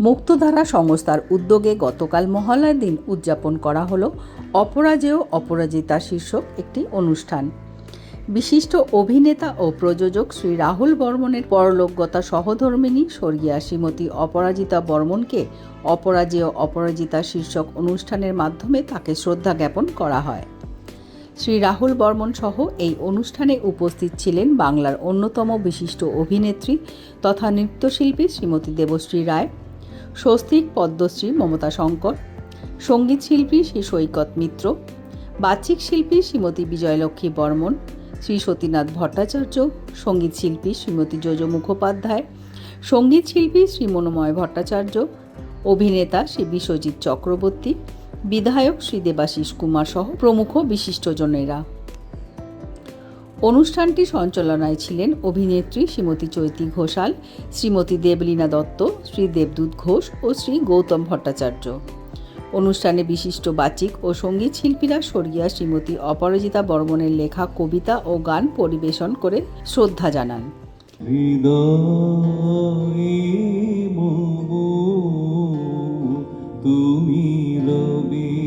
মুক্তধারা সংস্থার উদ্যোগে গতকাল মহালয়ার দিন উদযাপন করা হলো অপরাজেয় অপরাজিতা শীর্ষক একটি অনুষ্ঠান। বিশিষ্ট অভিনেতা ও প্রযোজক শ্রী রাহুল বর্মনের পরলোকগতা সহধর্মিনী স্বর্গীয়া শ্রীমতী অপরাজিতা বর্মনকে অপরাজেয় অপরাজিতা শীর্ষক অনুষ্ঠানের মাধ্যমে তাকে শ্রদ্ধা জ্ঞাপন করা হয়। শ্রী রাহুল বর্মন সহ এই অনুষ্ঠানে উপস্থিত ছিলেন বাংলার অন্যতম বিশিষ্ট অভিনেত্রী তথা নৃত্যশিল্পী শ্রীমতী দেবশ্রী রায় স্বস্তিক পদ্মশ্রী মমতা শঙ্কর, সংগীত শিল্পী শ্রী সৈকত মিত্র বাচিক শিল্পী শ্রীমতী বিজয়লক্ষ্মী বর্মন, শ্রী সতীনাথ ভট্টাচার্য, সংগীত শিল্পী শ্রীমতী যোজ মুখোপাধ্যায়, সংগীত শিল্পী শ্রী মনোময় ভট্টাচার্য, অভিনেতা শ্রী বিশ্বজিৎ চক্রবর্তী, বিধায়ক শ্রী দেবাশিস কুমার সহ প্রমুখ বিশিষ্টজনেরা। অনুষ্ঠানটি সঞ্চালনায় ছিলেন অভিনেত্রী শ্রীমতী চৈতি ঘোষাল, শ্রীমতী দেবলীনা দত্ত, শ্রী দেবদূত ঘোষ ও শ্রী গৌতম ভট্টাচার্য। অনুষ্ঠানে বিশিষ্ট বাচিক ও সংগীত শিল্পীরা স্বর্গীয়া শ্রীমতী অপরাজিতা বর্মনের লেখা কবিতা ও গান পরিবেশন করে শ্রদ্ধা জানান। তুমি রবি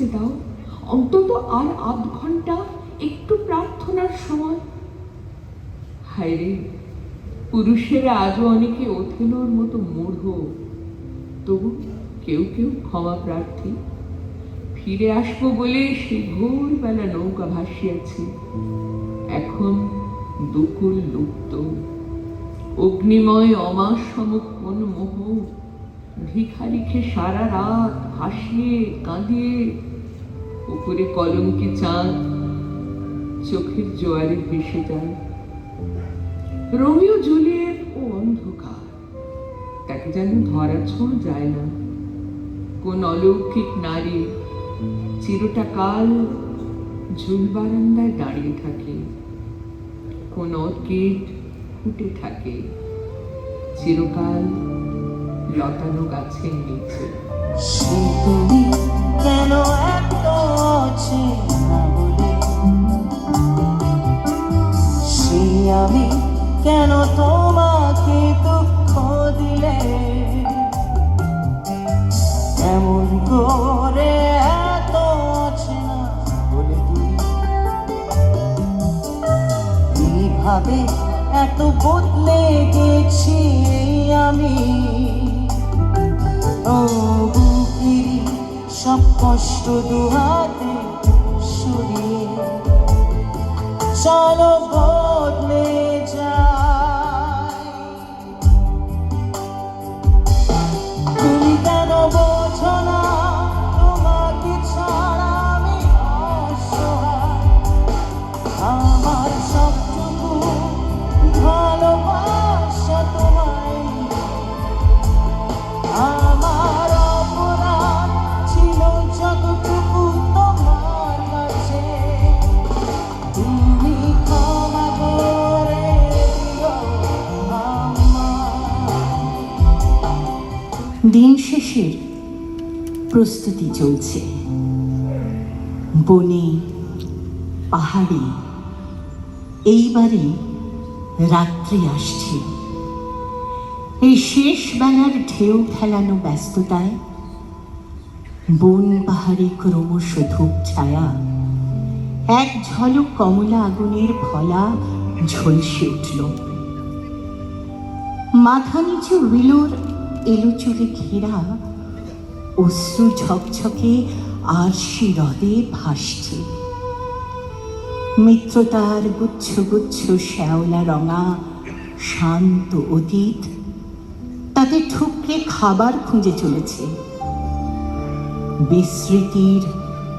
বাঁচতে দাও অন্তত আর আধ ঘণ্টা একটু প্রার্থনার সময়। হায় রে পুরুষেরা আজও অনেকে ওথেলোর মতো মূঢ় তবু কেউ কেউ ক্ষমা প্রার্থী। ফিরে আসব বলে সে ভোরবেলা নৌকা ভাসিয়াছে। এখন দুকুল লুপ্ত। অগ্নিময় অমাস সমক্ষণ মোহ। ভিখারিকে সারা রাত হাসিয়ে কাঁদিয়ে উপরে কলঙ্কি চাঁদ, চোখের জোয়ারে ভেসে যায়। রোমিও জুলিয়েট ও অন্ধকার। তাকে যেন ধরা ছোঁয়া যায় না। কোন অলৌকিক নারী চিরটা কাল ঝুল বারান্দায় দাঁড়িয়ে থাকে। কোন অর্কিড ফুটে থাকে। চিরকাল লতানো গাছের নিচে। কেন সে আমি কেন তোমাকে দুঃখ দিলে? এমন করে এত অচেনা বলে তুমি কীভাবে এত বদলে গেছি আমি? ও বুকেরই সব কষ্ট দুহাতে চলো বদলে যাই দিন শেষের প্রস্তুতি চলছে। বনে, পাহাড়ে, এইবারে রাত্রি আসছে। এই শেষ বেলার ঢেউ ফেলানো ব্যস্ততায় বন পাহাড়ে ক্রমশ ধূপ ছায়া, এক ঝলক কমলা আগুনের ফলা ঝলসে উঠল। মাথা নিচু উইলোর এলো চুলে ঘেরা অশ্রু ঝকঝকে আর সে হ্রদে ভাসছে। মিত্রতার গুচ্ছ গুচ্ছ শ্যাওলা রঙা শান্ত অতীত, তাতে ঠুকরে খাবার খুঁজে চলেছে। বিস্মৃতির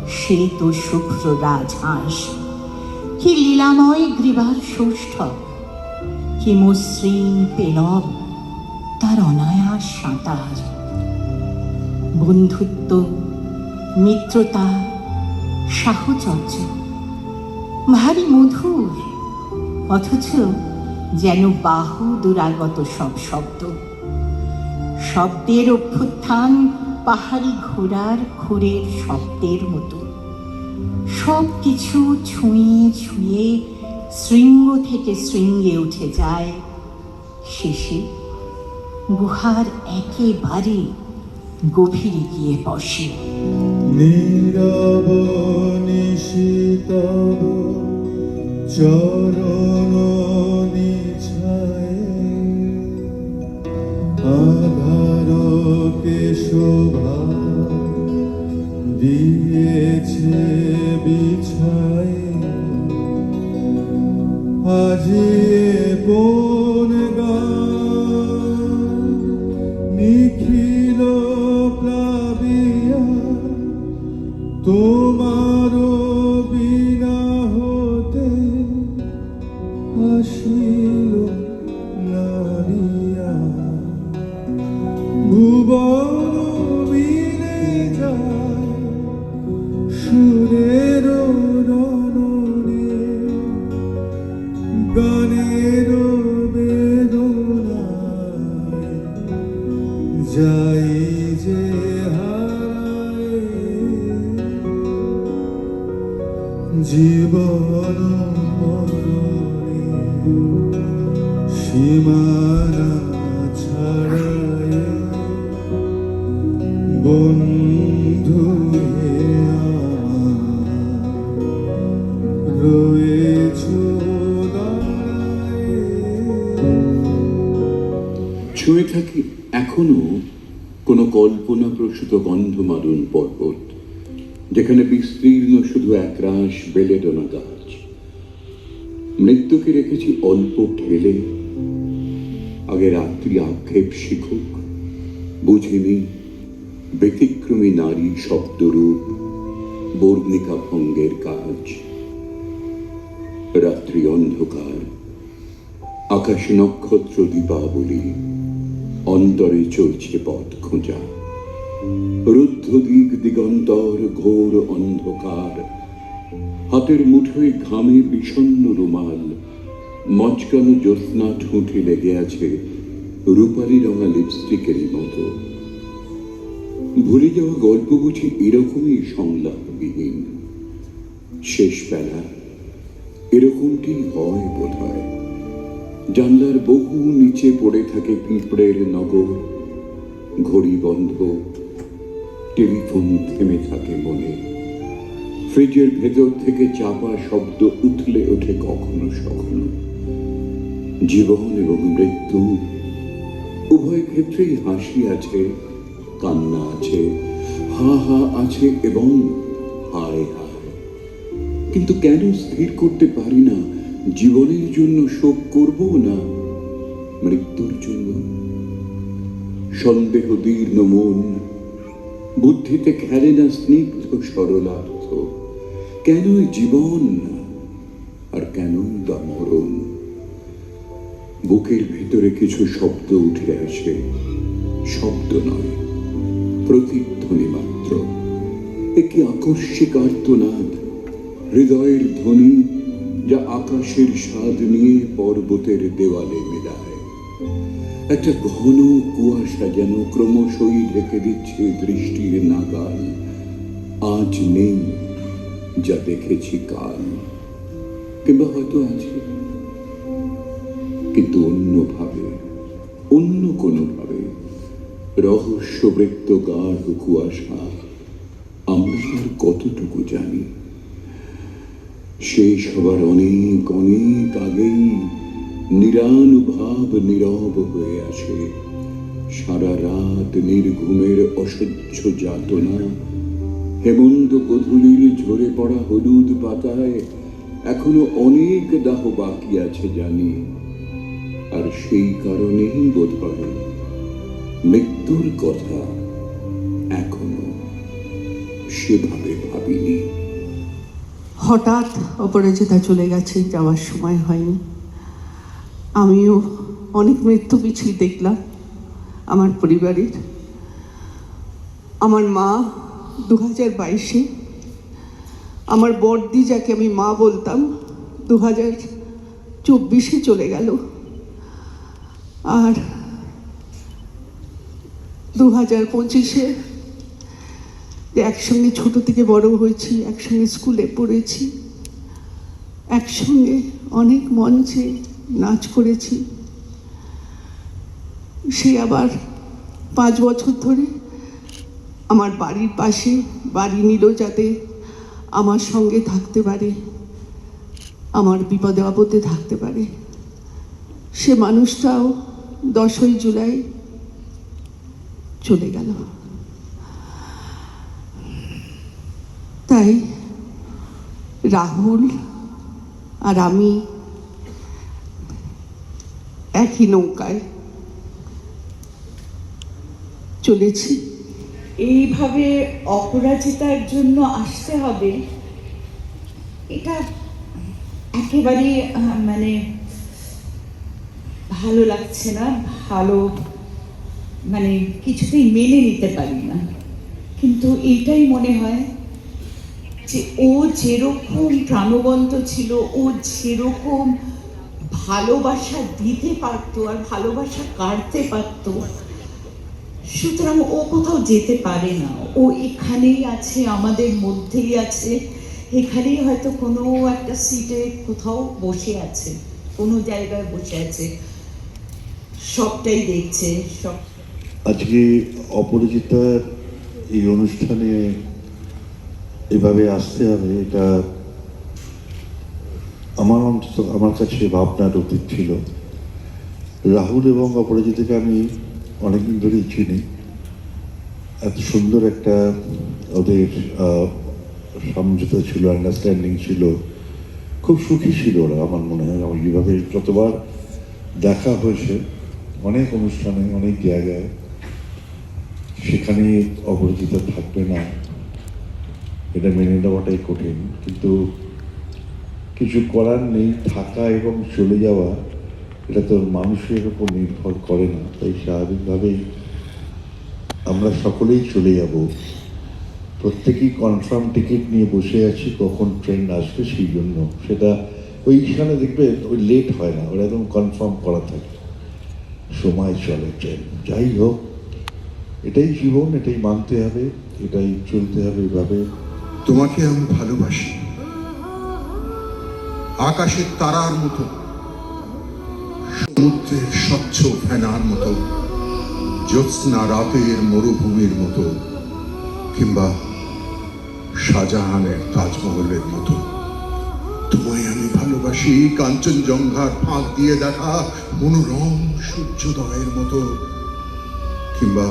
শ্বেত শুভ্র রাজহাঁস, কি লীলাময় গ্রীবার সৌষ্ঠব কি মসৃণ পেলব তার অনায়াস সাঁতার বন্ধুত্ব, মিত্রতা, সাহচর্য, ভারী মধুর, অথচ যেন বাহু দুরাগত সব শব্দ। শব্দের অভ্যুত্থান পাহাড়ি ঘোড়ার খুরের শব্দের মতো। সব কিছু ছুঁয়ে ছুঁয়ে শৃঙ্গ থেকে শৃঙ্গে উঠে যায় শেষে। গুহার একেবারে গভীরে গিয়ে বসে। নীরব দিয়েছে বিছায়ে। আজি প্রসূত গন্ধমাদন পর্বত, যেখানে বিস্তীর্ণ শুধু একরাশ বেলেডোনা গাছ। মৃত্যুকে রেখেছি অল্প ঠেলে আগে রাত্রি আক্ষেপ শিখুক, বুঝিনি ব্যতিক্রমী নারী শব্দরূপ বর্ণিকা ভঙ্গের কাজ। রাত্রি অন্ধকার, আকাশ নক্ষত্র দীপাবলি, অন্তরে চলছে পথ খোঁজা। রুদ্ধ দিক দিগন্তর ঘোর অন্ধকার। হাতের মুঠোয় ঘামে বিষণ্ণ রুমাল। মচকানো জ্যোৎস্না ঠুঁটে লেগে আছে রূপালি রঙা লিপস্টিকের মতো। ভুলে যাওয়া গল্প বুঝি এরকমই সংলাপবিহীন। শেষ বেলা। এরকমটি হয় বোধ হয় জানলার বহু নিচে পড়ে থাকে পিঁপড়ের নগর। ঘড়ি বন্ধ। টেলিফোন থেমে থাকে মনে। ফ্রিজের ভেতর থেকে চাপা শব্দ উথলে ওঠে কখনো সখনো। জীবন এবং মৃত্যু উভয় ক্ষেত্রেই হাসি আছে, কান্না আছে, হা হা আছে এবং হায় হায়। কিন্তু কেন স্থির করতে পারি না? জীবনের জন্য শোক করব না মৃত্যুর জন্য? সন্দেহ, দীর্ণ মন বুদ্ধিতে খেলে না স্নিগ্ধ সরলার্থ। কেনই জীবন? আর কেনই বা মরণ? বুকের ভিতরে কিছু শব্দ উঠে আসে। শব্দ নয়, প্রতিধ্বনি মাত্র। একটি আকস্মিক আর্তনাদ। হৃদয়ের ধ্বনি যা আকাশের স্বাদ নিয়ে পর্বতের দেওয়ালে মেলায় একটা ঘন কুয়াশা যেন ক্রমশই ঢেকে দিচ্ছে দৃষ্টির নাগাল। আজ নেই যা দেখেছি কাল। কিংবা হয়তো আছে কিন্তু অন্যভাবে, অন্য কোনোভাবে রহস্যবৃত্ত গাঢ় কুয়াশা আমরা তার কতটুকু জানি? শেষ সবার অনেক অনেক আগেই নিরানুভাব নীরব হয়ে আসে। সারা রাত নির্ঘুমের অসহ্য যাতনা, হেমন্ত গধূলির ঝরে পড়া হলুদ পাতায় এখনও অনেক দাহ বাকি আছে জানি। আর সেই কারণেই বোধ হয় মৃত্যুর কথা এখনও সেভাবে ভাবিনি। হঠাৎ অপরাজিতা চলে গেছে, যাওয়ার সময় হয়নি। আমিও অনেক মৃত্যু মিছিল দেখলাম আমার পরিবারের। আমার মা দু হাজার বাইশে। আমার বড়দি যাকে আমি মা বলতাম দু হাজার চব্বিশে চলে গেল। আর দু হাজার পঁচিশে একসঙ্গে ছোট থেকে বড় হয়েছি, একসঙ্গে স্কুলে পড়েছি, একসঙ্গে অনেক মঞ্চে নাচ করেছি। সে আবার পাঁচ বছর ধরে আমার বাড়ির পাশে বাড়ি নিল যাতে আমার সঙ্গে থাকতে পারে, আমার বিপদে আপদে থাকতে পারে। সে মানুষটাও দশই জুলাই চলে গেল। তাই রাহুল আর আমি একই নৌকায় চলেছি? এইভাবে অপরাজিতার জন্য আসতে হবে? এটা একেবারে মানে ভালো লাগছে না, ভালো মানে কিছুতেই মেনে নিতে পারি না। কিন্তু এইটাই মনে হয় যে ও যেরকম প্রাণবন্ত ছিল, ও যেরকম ভালোবাসা দিতে পারতো আর ভালোবাসা কাটতে পারতো। সুতরাং ও কোথাও যেতে পারে না। ও এখানেই আছে, আমাদের মধ্যেই আছে। এখানেই হয়তো কোনো একটা সিটে কোথাও বসে আছে, কোনো জায়গায় বসে আছে। সবটাই দেখছে, সব আজকে অপরিচিতার এই অনুষ্ঠানে এভাবে আসতে হবে, এটা আমার অন্তত, আমার কাছে ভাবনার অতীত ছিল। রাহুল এবং অপরাজিতাকে আমি অনেকদিন ধরেই চিনি। এত সুন্দর একটা ওদের সমঝোতা ছিল আন্ডারস্ট্যান্ডিং ছিল। খুব সুখী ছিল ওরা, আমার মনে হয়। আমার যেভাবে যতবার দেখা হয়েছে, অনেক অনুষ্ঠানে, অনেক জায়গায়, সেখানে অপরাজিতা থাকবে না, এটা মেনে নেওয়াটাই কঠিন। কিন্তু কিছু করার নেই, থাকা এবং চলে যাওয়া, এটা তো মানুষের উপর নির্ভর করে না। তাই স্বাভাবিকভাবেই আমরা সকলেই চলে যাব। প্রত্যেকেই কনফার্ম টিকিট নিয়ে বসে আছি, কখন ট্রেন আসবে সেই জন্য। সেটা ওইখানে দেখবে, ওই লেট হয় না, ওরা একদম কনফার্ম করা থাকে। সময় চলে ট্রেন যাই হোক, এটাই জীবন, এটাই মানতে হবে, এটাই চলতে হবে এভাবে। তোমাকে আমি ভালোবাসি। আকাশের তারার মতো, সমুদ্রের স্বচ্ছ ফেনার মতো, জ্যোৎস্না রাতের মরুভূমির মতো, কিংবা শাহজাহানের তাজমহলের মতো। তোমায় আমি ভালোবাসি, কাঞ্চনজঙ্ঘার ফাঁক দিয়ে দেখা, মনোরম সূর্যোদয়ের মতো, কিংবা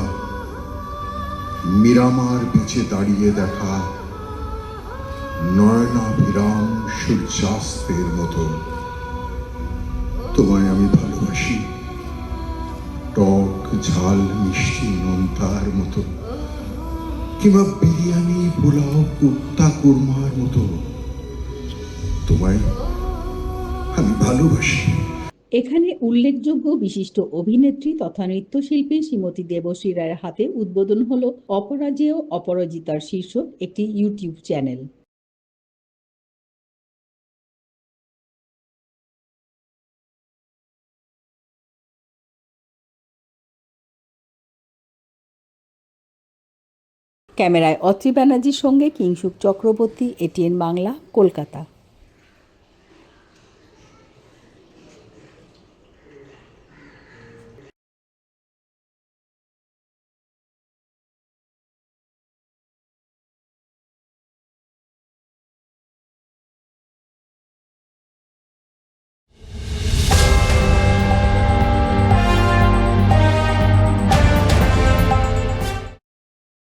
মিরামার বিচে দাঁড়িয়ে দেখা নয়নাভিরাম সূর্যাস্তের মতো। তোমায় আমি ভালোবাসি। টক ঝাল মিষ্টি নোনতার মতো। কিংবা বিরিয়ানি, পোলাও, কুর্তা, কুরমার মতো। তোমায় আমি ভালোবাসি। এখানে উল্লেখযোগ্য বিশিষ্ট অভিনেত্রী তথা নৃত্যশিল্পী শ্রীমতী দেবশ্রী রায়ের হাতে উদ্বোধন হলো অপরাজেয় অপরাজিতার শীর্ষক একটি ইউটিউব চ্যানেল। ক্যামেরায় অত্রি ব্যানার্জির সঙ্গে কিংশুক চক্রবর্তী এটিএন বাংলা কলকাতা।